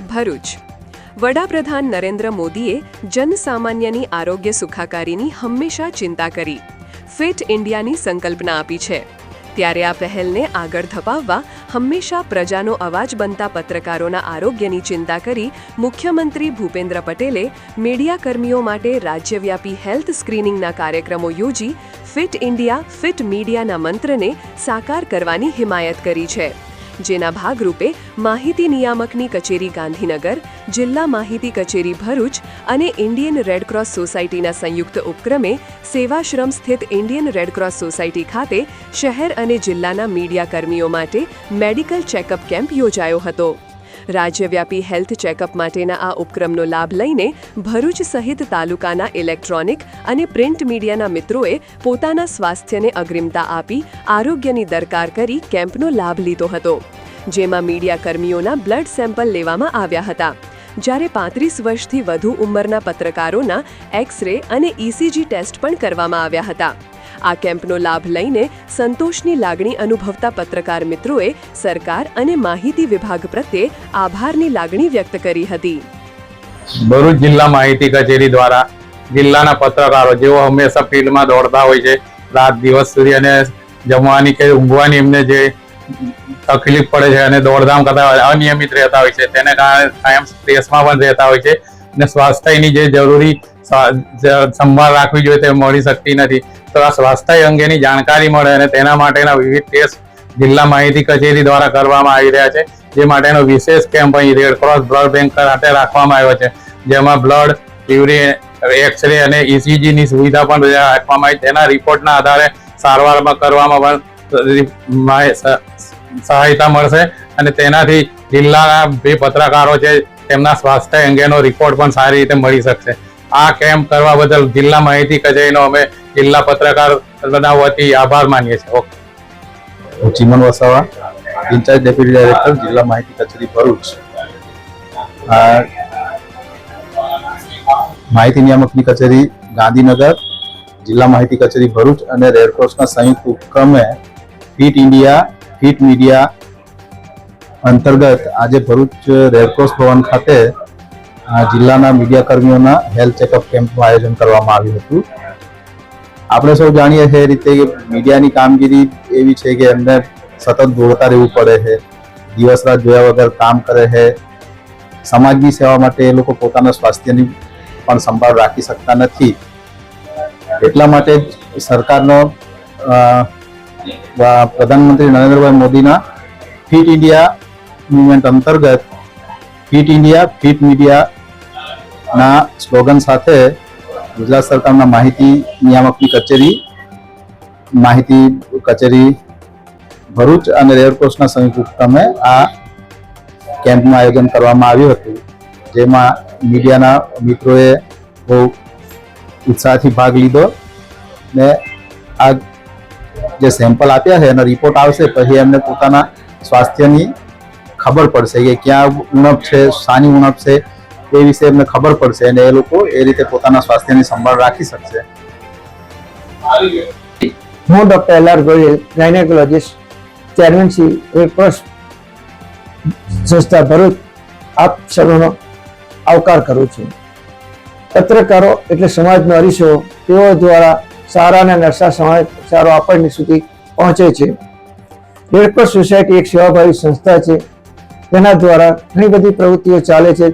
ભરૂચ. વડાપ્રધાન નરેન્દ્ર મોદીએ જનસામાન્યની આરોગ્ય સુખાકારીની હંમેશા ચિંતા કરી, ફિટ ઇન્ડિયાની સંકલ્પના આપી છે. ત્યારે આ પહેલને આગળ ધપાવવા હંમેશા પ્રજાનો અવાજ બનતા પત્રકારોના આરોગ્યની ચિંતા કરી મુખ્યમંત્રી ભૂપેન્દ્ર પટેલે મીડિયાકર્મીઓ માટે રાજ્યવ્યાપી હેલ્થ સ્ક્રીનિંગના કાર્યક્રમો યોજી ફિટ ઇન્ડિયા ફિટ મીડિયાના મંત્રને સાકાર કરવાની હિમાયત કરી છે. જેના ભાગરૂપે માહિતી નિયામકની કચેરી ગાંધીનગર, જિલ્લા માહિતી કચેરી ભરૂચ અને ઇન્ડિયન રેડક્રોસ સોસાયટીના સંયુક્ત ઉપક્રમે સેવાશ્રમ સ્થિત ઇન્ડિયન રેડક્રોસ સોસાયટી ખાતે શહેર અને જિલ્લાના મીડિયા કર્મીઓ માટે મેડિકલ ચેકઅપ કેમ્પ યોજાયો હતો. રાજ્યવ્યાપી હેલ્થ ચેકઅપ માટેના આ ઉપક્રમનો લાભ લઈને ભરૂચ સહિત તાલુકાના ઇલેક્ટ્રોનિક અને પ્રિન્ટ મીડિયાના મિત્રોએ પોતાના સ્વાસ્થ્યને અગ્રિમતા આપી આરોગ્યની દરકાર કરી કેમ્પનો લાભ લીધો હતો, જેમાં મીડિયા કર્મીઓના બ્લડ સેમ્પલ લેવામાં આવ્યા હતા. જ્યારે પાંત્રીસ વર્ષથી વધુ ઉંમરના પત્રકારોના એક્સ-રે અને ઇસીજી ટેસ્ટ પણ કરવામાં આવ્યા હતા. આ કેમ્પનો લાભ લઈને સંતોષની લાગણી અનુભવતા પત્રકાર મિત્રોએ સરકાર અને માહિતી વિભાગ પ્રત્યે આભારની લાગણી વ્યક્ત કરી હતી. ભરૂચ જિલ્લા માહિતી કચેરી દ્વારા જિલ્લાના પત્રકારો જેઓ હંમેશા ફિલ્ડમાં દોડતા હોય છે, રાત દિવસ સુધી અને જમવાની કે ઊંઘવાની એમને જે તકલીફ પડે છે અને દોડધામ કરતા હોય, અનિયમિત રહેતા હોય છે. તેને કારણે કાયમ સ્ટ્રેસમાં પણ રહેતા હોય છે અને સ્વાસ્થ્યની જે જરૂરી સંભાળ રાખવી જોઈએ તે મળી શકતી નથી. તો આ સ્વાસ્થ્ય અંગેની જાણકારી મળે અને તેના માટેના વિવિધ ટેસ્ટ જિલ્લા માહિતી કચેરી દ્વારા કરવામાં આવી રહ્યા છે. જે માટેનો વિશેષ કેમ્પ અહીં રેડક્રોસ બ્લડ બેંક ખાતે રાખવામાં આવ્યો છે. જેમાં બ્લડ યુરિન એક્સરે અને ઇસીજીની સુવિધા પણ રાખવામાં આવી. તેના રિપોર્ટના આધારે સારવારમાં કરવામાં પણ સહાયતા મળશે અને તેનાથી જિલ્લાના બે પત્રકારો છે તેમના સ્વાસ્થ્ય અંગેનો રિપોર્ટ પણ સારી રીતે મળી શકશે. આ કેમ્પ કરવા બદલ જિલ્લા માહિતી કચેરીનો અમે જિલ્લા પત્રકાર વતી આભાર માનીએ છીએ. ઓકે હું વસાવા ઇન્ચાર્જ ડેપ્યુટી ડાયરેક્ટર જિલ્લા માહિતી કચેરી ભરૂચ. માહિતી નિયામકની કચેરી ગાંધીનગર, જિલ્લા માહિતી કચેરી ભરૂચ અને રેડક્રોસના સંયુક્ત ઉપક્રમે ફિટ ઇન્ડિયા, ફિટ મીડિયા અંતર્ગત આજે ભરૂચ રેડક્રોસ ભવન ખાતે જિલ્લાના મીડિયા કર્મીઓના હેલ્થ ચેકઅપ કેમ્પનું આયોજન કરવામાં આવ્યું હતું. આપણે સૌ જાણીએ છીએ એ રીતે કે મીડિયાની કામગીરી એવી છે કે એમને સતત દોડતા રહેવું પડે છે, દિવસ રાત જોયા વગર કામ કરે છે. સમાજની સેવા માટે એ લોકો પોતાના સ્વાસ્થ્યની પણ સંભાળ રાખી શકતા નથી. એટલા માટે જ સરકારનો પ્રધાનમંત્રી નરેન્દ્રભાઈ મોદીના ફિટ ઇન્ડિયા મુવમેન્ટ અંતર્ગત ફિટ ઇન્ડિયા ફિટ મીડિયાના સ્લોગન સાથે ગુજરાત સરકારના માહિતી નિયામકની કચેરી, માહિતી કચેરી, ભરૂચ અને રેડક્રોસના સંયુક્ત ઉપક્રમે આ કેમ્પનું આયોજન કરવામાં આવ્યું હતું, જેમાં મીડિયાના મિત્રોએ બહુ ઉત્સાહથી ભાગ લીધો ને આ જે સેમ્પલ આપ્યા છે, એનો રિપોર્ટ આવશે, પછી એમને પોતાના સ્વાસ્થ્યની ખબર પડશે કે ક્યાં ઉણપ છે, શાની ઉણપ છે એ વિશે એમને ખબર પડશે અને એ લોકો એ રીતે પોતાના સ્વાસ્થ્યની સંભાળ રાખી શકશે. હું doctor L R Goyal gynaecologist chairman Shri red cross સંસ્થા ભરૂચ. આપ સર્વનો આવકાર કરું છું. પત્રકારો એટલે સમાજનો અરીસો, તેઓ દ્વારા સારા અને નરસા સારો આપણને સુધી પહોંચે છે. રેડક્રોસ સોસાયટી એક સેવાભાવી સંસ્થા છે. તેના દ્વારા ઘણી બધી પ્રવૃત્તિઓ ચાલે છે.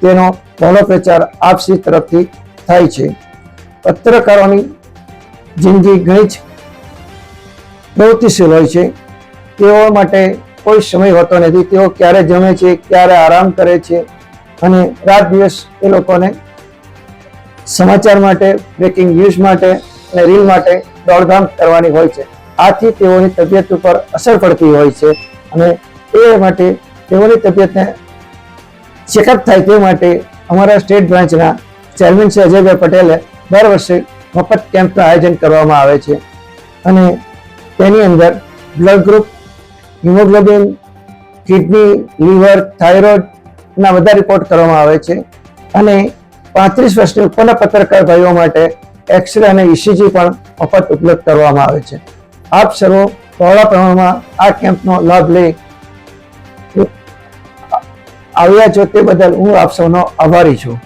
તેનો ઘણો પ્રચાર આપસી તરફથી થાય છે. પત્રકારોની જિંદગી ઘણી જ પ્રવૃત્તિશીલ હોય છે. તેઓ માટે કોઈ સમય હોતો નથી. તેઓ ક્યારે જમે છે, ક્યારે આરામ કરે છે અને રાત દિવસ એ લોકોને સમાચાર માટે બ્રેકિંગ ન્યૂઝ માટે અને રીલ માટે દોડધામ કરવાની હોય છે. આથી તેઓની તબિયત ઉપર અસર પડતી હોય છે અને એ માટે તેઓની તબિયતને ચેકઅપ થાય તે માટે અમારા સ્ટેટ બ્રાન્ચના ચેરમેન શ્રી અજયભાઈ પટેલે દર વર્ષે મફત કેમ્પનું આયોજન કરવામાં આવે છે. અને તેની અંદર blood group haemoglobin kidney liver થાઇરોઇડના બધા રિપોર્ટ કરવામાં આવે છે. અને પાંત્રીસ વર્ષની ઉપરના પત્રકાર ભાઈઓ માટે એક્સરે અને ઇસીજી પણ મફત ઉપલબ્ધ કરવામાં આવે છે. આપ સર્વો બહોળા પ્રમાણમાં આ કેમ્પનો લાભ લઈ આવ્યા છો તે બદલ હું આપ સૌનો આભારી છું.